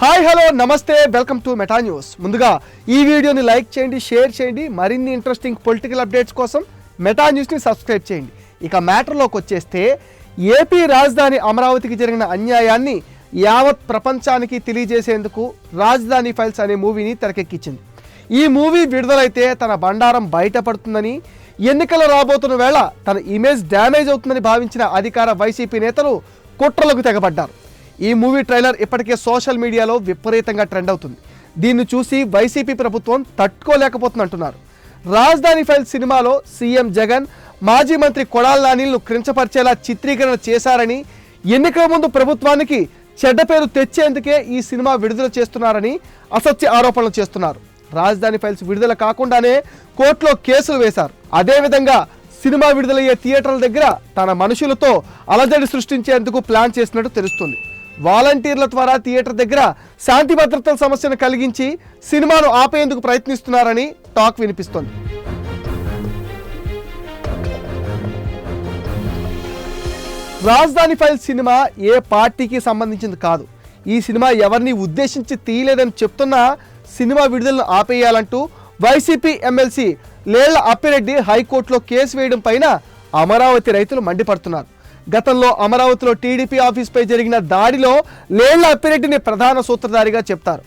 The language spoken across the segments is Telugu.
హాయ్ హలో నమస్తే వెల్కమ్ టు మెటా న్యూస్. ముందుగా ఈ వీడియోని లైక్ చేయండి షేర్ చేయండి మరిన్ని ఇంట్రెస్టింగ్ పొలిటికల్ అప్డేట్స్ కోసం మెటా న్యూస్ని సబ్స్క్రైబ్ చేయండి. ఇక మ్యాటర్లోకి వచ్చేస్తే ఏపీ రాజధాని అమరావతికి జరిగిన అన్యాయాన్ని యావత్ ప్రపంచానికి తెలియజేసేందుకు రాజధాని ఫైల్స్ అనే మూవీని తెరకెక్కించింది. ఈ మూవీ విడుదలైతే తన బండారం బయటపడుతుందని ఎన్నికలు రాబోతున్న వేళ తన ఇమేజ్ డ్యామేజ్ అవుతుందని భావించిన అధికార వైసీపీ నేతలు కుట్రలకు తెగబడ్డారు. ఈ మూవీ ట్రైలర్ ఇప్పటికే సోషల్ మీడియాలో విపరీతంగా ట్రెండ్ అవుతుంది. దీన్ని చూసి వైసీపీ ప్రభుత్వం తట్టుకోలేకపోతుందంటున్నారు. రాజధాని ఫైల్ సినిమాలో సీఎం జగన్ మాజీ మంత్రి కొడాల నానిలను క్రించపరిచేలా చిత్రీకరణ చేశారని ఎన్నికల ముందు ప్రభుత్వానికి చెడ్డ పేరు తెచ్చేందుకే ఈ సినిమా విడుదల చేస్తున్నారని అసత్య ఆరోపణలు చేస్తున్నారు. రాజధాని ఫైల్స్ విడుదల కాకుండానే కోర్టులో కేసులు వేశారు. అదేవిధంగా సినిమా విడుదలయ్యే థియేటర్ల దగ్గర తన మనుషులతో అలజడి సృష్టించేందుకు ప్లాన్ చేసినట్టు తెలుస్తుంది. వాలంటీర్ల ద్వారా థియేటర్ దగ్గర శాంతి భద్రతల సమస్యను కలిగించి సినిమాను ఆపేందుకు ప్రయత్నిస్తున్నారని టాక్ వినిపిస్తోంది. రాజధాని ఫైల్ సినిమా ఏ పార్టీకి సంబంధించింది కాదు. ఈ సినిమా ఎవరిని ఉద్దేశించి తీయలేదని చెప్తున్నా సినిమా విడుదలను ఆపేయాలంటూ వైసీపీ ఎమ్మెల్సీ లేళ్ళ అప్పిరెడ్డి హైకోర్టులో కేసు వేయడం పైన అమరావతి రైతులు మండిపడుతున్నారు. గతంలో అమరావతిలో టీడీపీ ఆఫీస్పై జరిగిన దాడిలో లేళ్ళ అప్పిరెడ్డిని ప్రధాన సూత్రధారిగా చెప్తారు.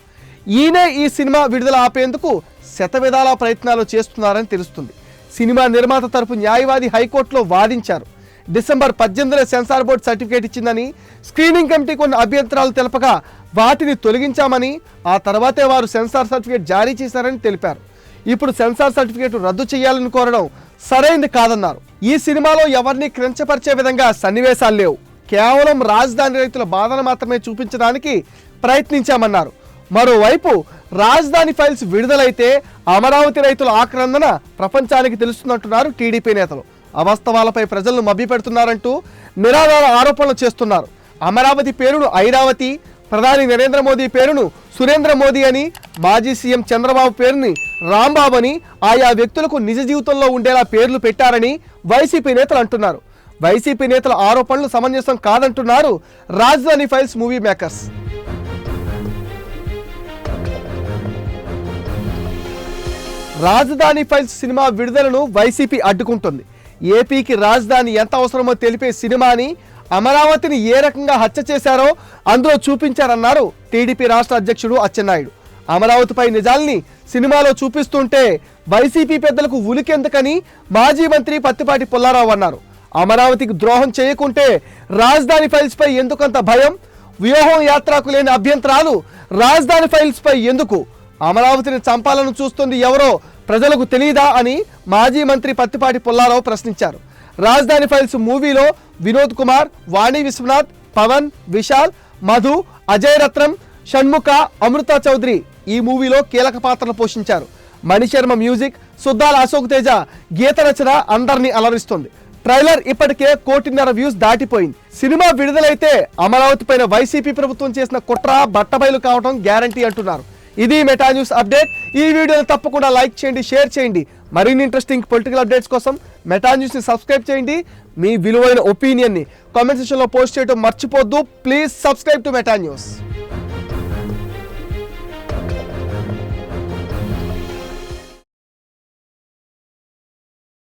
ఈయనే ఈ సినిమా విడుదల ఆపేందుకు శతవిధాల ప్రయత్నాలు చేస్తున్నారని తెలుస్తుంది. సినిమా నిర్మాత తరపు న్యాయవాది హైకోర్టులో వాదించారు. డిసెంబర్ పద్దెనిమిదిన సెన్సార్ బోర్డు సర్టిఫికేట్ ఇచ్చిందని స్క్రీనింగ్ కమిటీ కొన్ని అభ్యంతరాలు తెలపగా వాటిని తొలగించామని ఆ తర్వాతే వారు సెన్సార్ సర్టిఫికేట్ జారీ చేశారని తెలిపారు. ఇప్పుడు సెన్సార్ సర్టిఫికేట్ రద్దు చేయాలని కోరడం సరైంది కాదన్నారు. ఈ సినిమాలో ఎవరిని క్రించపరిచే విధంగా సన్నివేశాలు లేవు. కేవలం రాజధాని రైతుల బాధను మాత్రమే చూపించడానికి ప్రయత్నించామన్నారు. మరోవైపు రాజధాని ఫైల్స్ విడుదలైతే అమరావతి రైతుల ఆక్రందన ప్రపంచానికి తెలుస్తున్నట్టున్నారు టీడీపీ నేతలు. అవాస్తవాలపై ప్రజలను మభ్యపెడుతున్నారంటూ నిరాధార ఆరోపణలు చేస్తున్నారు. అమరావతి పేరును ఐరావతి ప్రధాని నరేంద్ర మోదీ పేరును సురేంద్ర మోదీ అని మాజీ సీఎం చంద్రబాబు పేరుని రాంబాబు అని ఆయా వ్యక్తులకు నిజ జీవితంలో ఉండేలా పేర్లు పెట్టారని వైసీపీ నేతలు అంటున్నారు. వైసీపీ నేతల ఆరోపణలు సమంజసం కాదంటున్నారు Rajadhani files movie makers. Rajadhani files cinema విడుదలను వైసీపీ అడ్డుకుంటుంది. ఏపీకి రాజధాని ఎంత అవసరమో తెలిపే సినిమాని అమరావతిని ఏ రకంగా హత్య చేశారో అందులో చూపించారన్నారు టీడీపీ రాష్ట్ర అధ్యక్షుడు అచ్చెన్నాయుడు. అమరావతిపై నిజాల్ని సినిమాలో చూపిస్తుంటే వైసీపీ పెద్దలకు ఉలికెందుకని మాజీ మంత్రి పత్తిపాటి పుల్లారావు అన్నారు. అమరావతికి ద్రోహం చేయకుంటే రాజధాని ఫైల్స్పై ఎందుకంత భయం? వ్యూహం యాత్రకు లేని అభ్యంతరాలు రాజధాని ఫైల్స్పై ఎందుకు? అమరావతిని చంపాలని చూస్తుంది ఎవరో ప్రజలకు తెలియదా అని మాజీ మంత్రి పత్తిపాటి పుల్లారావు ప్రశ్నించారు. రాజధాని ఫైల్స్ మూవీలో వినోద్ కుమార్ వాణి విశ్వనాథ్ పవన్ విశాల్ మధు అజయ్ రత్నం షణ్ముఖ అమృత చౌదరి ఈ మూవీలో కీలక పాత్రలు పోషించారు. మణిశర్మ మ్యూజిక్ సుద్దాల అశోక్ తేజ గీత రచన అందరినీ అలరిస్తుంది. ట్రైలర్ ఇప్పటికే కోటిన్నర వ్యూస్ దాటిపోయింది. సినిమా విడుదలైతే అమరావతి పైన వైసీపీ ప్రభుత్వం చేసిన కుట్ర బట్టబయలు కావడం గ్యారంటీ అంటున్నారు. ఇది మెటా న్యూస్ అప్డేట్. ఈ వీడియోని తప్పకుండా లైక్ చేయండి షేర్ చేయండి. మరిన్ని ఇంట్రెస్టింగ్ పొలిటికల్ అప్డేట్స్ కోసం మెటా న్యూస్ని సబ్స్క్రైబ్ చేయండి. మీ విలువైన ఒపీనియన్ని కామెంట్ సెక్షన్లో పోస్ట్ చేయడం మర్చిపోద్దు. Please subscribe to Meta news